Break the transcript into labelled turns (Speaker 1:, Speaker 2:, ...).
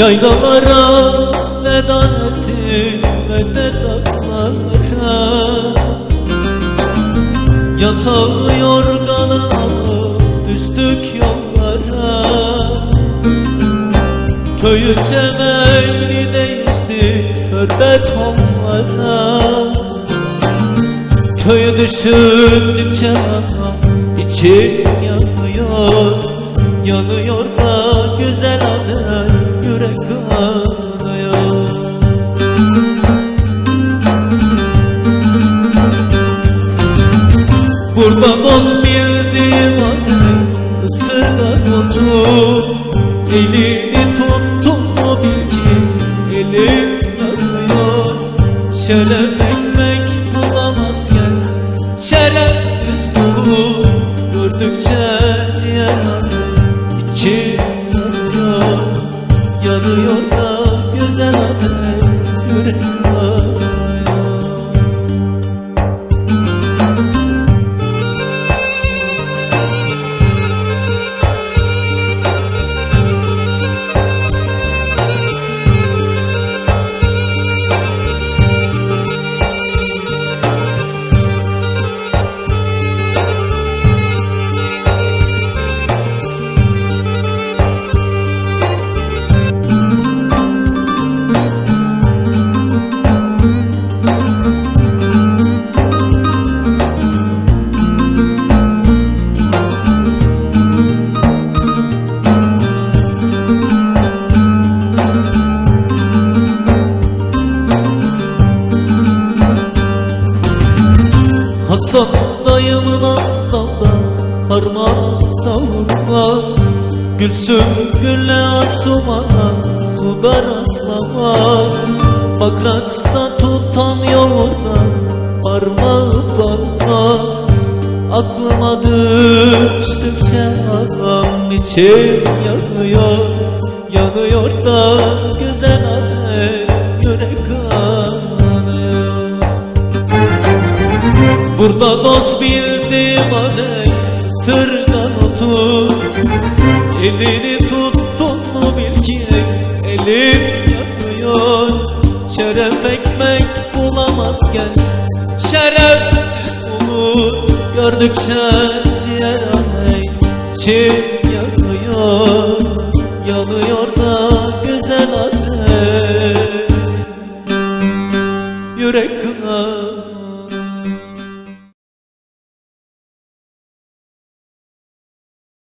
Speaker 1: Yaylalara veda ettim ve de dağlara Yatağı yorganı alıp düştük yollara. Köyü çemeni değişti kör betonlara Köyü düşündükçe içim yanıyor Yanıyor da Burada dost bildiğim anne ısırgan otur Elini tuttun mu bil ki elim yanıyor. Şeref ekmek bulamazken şerefsiz kulu Gördükçe ciğer yanıyor içim yanıyor. Yanıyor da güzel anne yürek Hasan dayımın altında harman savurma Gülsüm gülle asumana suda rastlama Bakraçta tutan yoğurda parmağı parma Aklıma düştükçe adam içim Yanıyor Burada dost bildiğim adek sırdan otur. Elini tuttun mu bil ki elim yanıyor. Şeref ekmek bulamazken şerefsiz olur Gördükçe ciğer aney içim yanıyor. Yanıyor da güzel anne. Yürek kınar